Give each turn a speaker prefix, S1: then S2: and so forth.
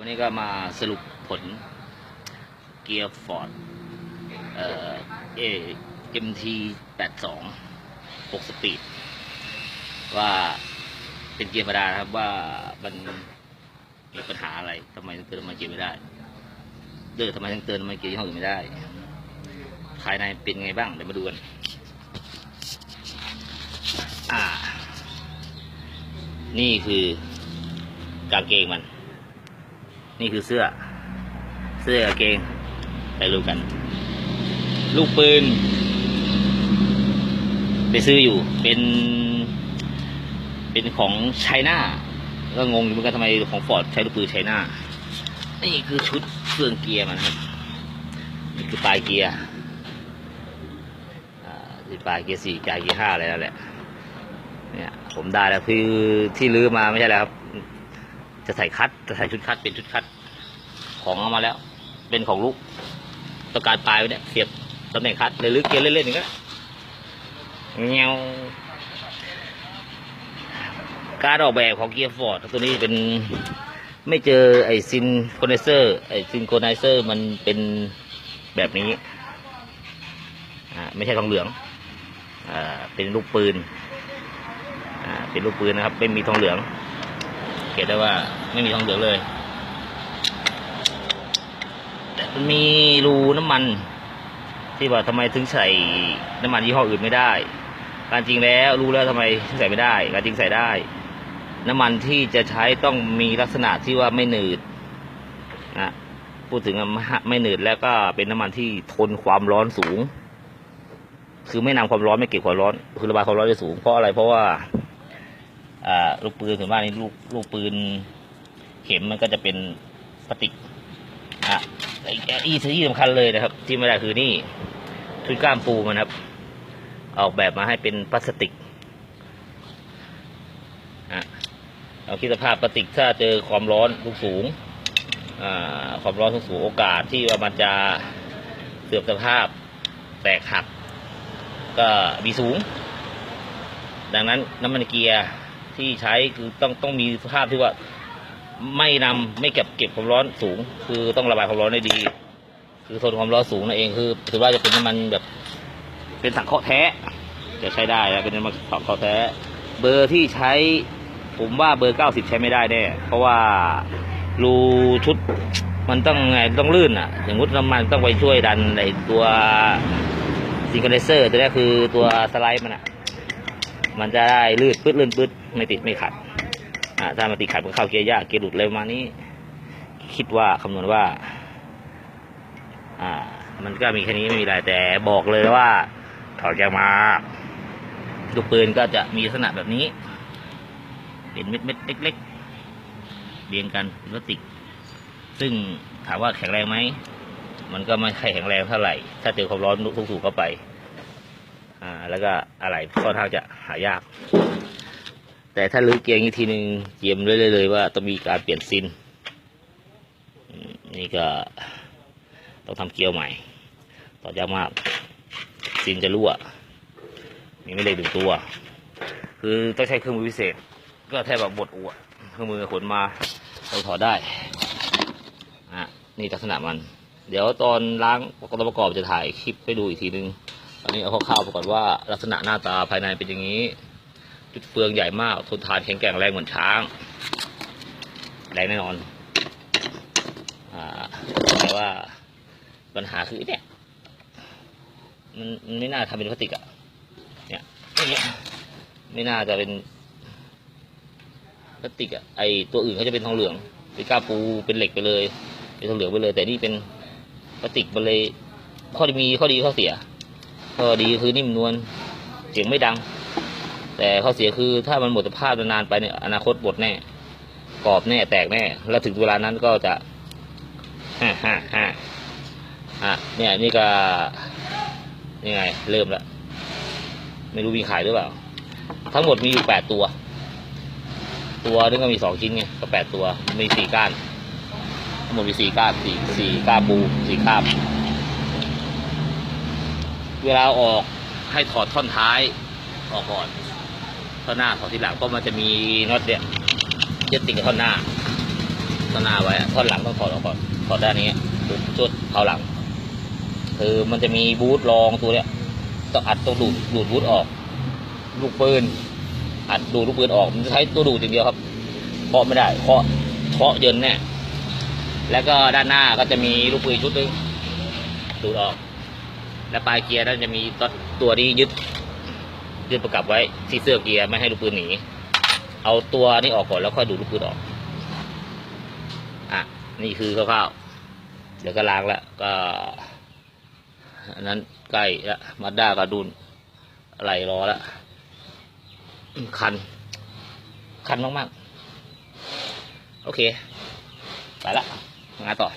S1: วันนี้ก็มาสรุปผลเกียร์ฟอร์ดเอ่อเอ็มทีแปดสองหกสปีด ว่าเป็นเกียร์ธรรมดาครับว่ามันมีปัญหาอะไรทำไมถึงเตือนมาเกียร์ไม่ได้เดินทำไมถึงเตือนมาเกียร์ยี่ห้ออื่นไม่ได้ ภายในเป็นไงบ้างเดี๋ยวมาดูกันอ่า นี่คือกางเกงมัน นี่คือเสื้อ เสื้อกางเกง ไปดูกัน ลูกปืน ไปซื้ออยู่ เป็น เป็นของไชน่า ก็งงอยู่เหมือนกันทำไมของฟอร์ดใช้ลูกปืนไชน่า นี่คือชุดเครื่องเกียร์มันะครับ นี่คือปลายเกียร์อ่าที่ปลายเกียร์สี่ปลายเกียร์ห้าอะไรนั่นแหละ เนี่ย ผมได้แล้วคือที่ลื้อมาไม่ใช่แล้วครับ จะใส่คัดจะใส่ชุดคัดเป็นชุดคัด ของเอามาแล้ว เป็นของลูกต้องการปลายไว้เนี่ยเสียบตำแหน่งคัดเลยลึกเกียร์เล่นๆอย่างเงี้ยเงี้ยการออกแบบของเกียร์ฟอร์ดตัวนี้เป็นไม่เจอไอซินโคไนเซอร์ไอซินโคไนเซอร์มันเป็นแบบนี้อ่าไม่ใช่ทองเหลืองอ่าเป็นลูกปืนอ่าเป็นลูกปืนนะครับไม่มีทองเหลือง เห็นได้ว่า ไม่มีทองเหลืองเลย แต่มันมีรูน้ำมัน ที่ว่าทำไมถึงใส่น้ำมันยี่ห้ออื่นไม่ได้ การจริงแล้วรู้แล้วทำไมถึงใส่ไม่ได้ การจริงใส่ได้ น้ำมันที่จะใช้ต้องมีลักษณะที่ว่าไม่หนืดนะพูดถึงไม่หนืดแล้วก็เป็นน้ำมันที่ทนความร้อนสูง คือไม่นำความร้อนไม่เก็บความร้อน คือระบายความร้อนได้สูงเพราะอะไรเพราะว่า ลูกปืนส่วนมากนี่ลูกลูกปืน เข็มมันก็จะเป็นพลาสติกอะอีที่สำคัญเลยนะครับ ที่ไม่ได้คือนี่ชุดกล้ามปูมันครับ ออกแบบมาให้เป็นพลาสติกอะเอาคิดสภาพพลาสติกถ้าเจอความร้อนสูงสูงอความร้อนสูงสูงโอกาสที่ว่ามันจะเสื่อมสภาพแตกหัก ก็มีสูง ดังนั้นน้ำมันเกียร์ ที่ใช้คือต้องต้องมีสภาพที่ว่าไม่นำไม่เก็บเก็บความร้อนสูง คือต้องระบายความร้อนได้ดี คือทนความร้อนสูงนั่นเองคือถือว่าจะเป็นน้ำมันแบบ เป็นสังเคราะห์แท้จะใช้ได้แล้วเป็นน้ำมันสังเคราะห์แท้ เบอร์ที่ใช้ ผมว่าเบอร์เก้าสิบใช้ไม่ได้แน่เพราะว่ารูชุดมันต้องไงต้องลื่นอะสมมติน้ำมันต้องไปช่วยดันในตัวซิงเกิลเซอร์ตัวนี้คือตัวสไลด์มันอะ มันจะได้ลื่นปื๊ดลื่นปื๊ดไม่ติดไม่ขัดอ่าถ้ามันติดขัดมันเข้าเกียร์ยากเกียร์หลุดเลยประมาณนี้ คิดว่าคำนวณว่า อ่า มันก็มีแค่นี้ไม่มีอะไรแต่บอกเลยว่าถอดยางมาลูกปืนก็จะมีลักษณะแบบนี้ เป็นเม็ดเม็ดเล็กๆเรียงกันพลาสติก ซึ่งถามว่าแข็งแรงไหมมันก็ไม่ค่อยแข็งแรงเท่าไหร่ ถ้าเจอความร้อนสูงๆเข้าไป อ่า แล้วก็อะไรค่อนข้างจะหายาก แต่ถ้าลื้อเกียร์อีกทีหนึ่งเยี่ยมเลยเลยเลยว่าต้องมีการเปลี่ยนซินนี่ก็ต้องทำเกียร์ใหม่ ต่อยากมากซินจะรั่วมีไม่เล็กหนึ่งตัว คือต้องใช้เครื่องมือพิเศษ ก็แทบแบบบดอวดเครื่องมือขนมาเราถอดได้อะนี่ลักษณะมัน เดี๋ยวตอนล้างประกอบประกอบจะถ่ายคลิปให้ดูอีกทีนึง อันนี้เอาคร่าวๆไปก่อนว่าลักษณะหน้าตาภายในเป็นอย่างนี้ จุดเฟืองใหญ่มากทนทานแข็งแกร่งแรงเหมือนช้างแรงแน่นอนอ่าแต่ว่าปัญหาคือเนี่ยมันมันไม่น่าทำเป็นพลาสติกอะเนี่ยไม่น่าจะเป็นพลาสติกอะไอตัวอื่นเขาจะเป็นทองเหลืองเป็นก้าปูเป็นเหล็กไปเลย เป็นทองเหลืองไปเลย แต่นี่เป็นพลาสติกมันเลยข้อดีมีข้อดีข้อเสีย ข้อดีคือนิ่มนวลเสียงไม่ดัง แต่ข้อเสียคือถ้ามันหมดสภาพนานไปเนี่ยอนาคตหมดแน่กรอบแน่แตกแน่ แล้วถึงเวลานั้นก็จะฮ่าฮ่าฮ่าอะเนี่ยนี่ก็นี่ไง เริ่มแล้วไม่รู้มีขายหรือเปล่า ทั้งหมดมีอยู่แปดตัว ตัวนึงก็มีสองชิ้นไงก็แปดตัวมีสี่ก้านทั้งหมดมีสี่ก้านสี่สี่ก้านปูสี่ก้าน เวลาออกให้ถอดท่อนท้ายออกก่อนท่อนหน้าถอดทีหลังก็มันจะมีน็อตเนี่ยยึดติดกับท่อนหน้าท่อนหน้าไว้ท่อนหลังต้องถอดออกก่อนถอดด้านนี้ชุดเผาหลังคือมันจะมีบูทรองตัวเนี้ยต้องอัดต้องดูดดูดบูทออก ลูกปืนอัดดูดลูกปืนออกมันจะใช้ตัวดูดอย่างเดียวครับเคาะไม่ได้เคาะเคาะเยินแน่แล้วก็ด้านหน้าก็จะมีลูกปืนชุดนึงดูดออก และปลายเกียร์นั้นจะมีตัวตัวนี้ยึดยึดประกับไว้ที่เสื้อเกียร์ไม่ให้ลูกปืนหนี เอาตัวนี้ออกก่อนแล้วค่อยดูลูกปืนออก อะ นี่คือคร่าวๆ เดี๋ยวก็ล้างแล้วก็อันนั้นใกล้ละมาด้าก็ดุนอะไรรอแล้วคัน คันมากๆ โอเค ไปละงานต่อ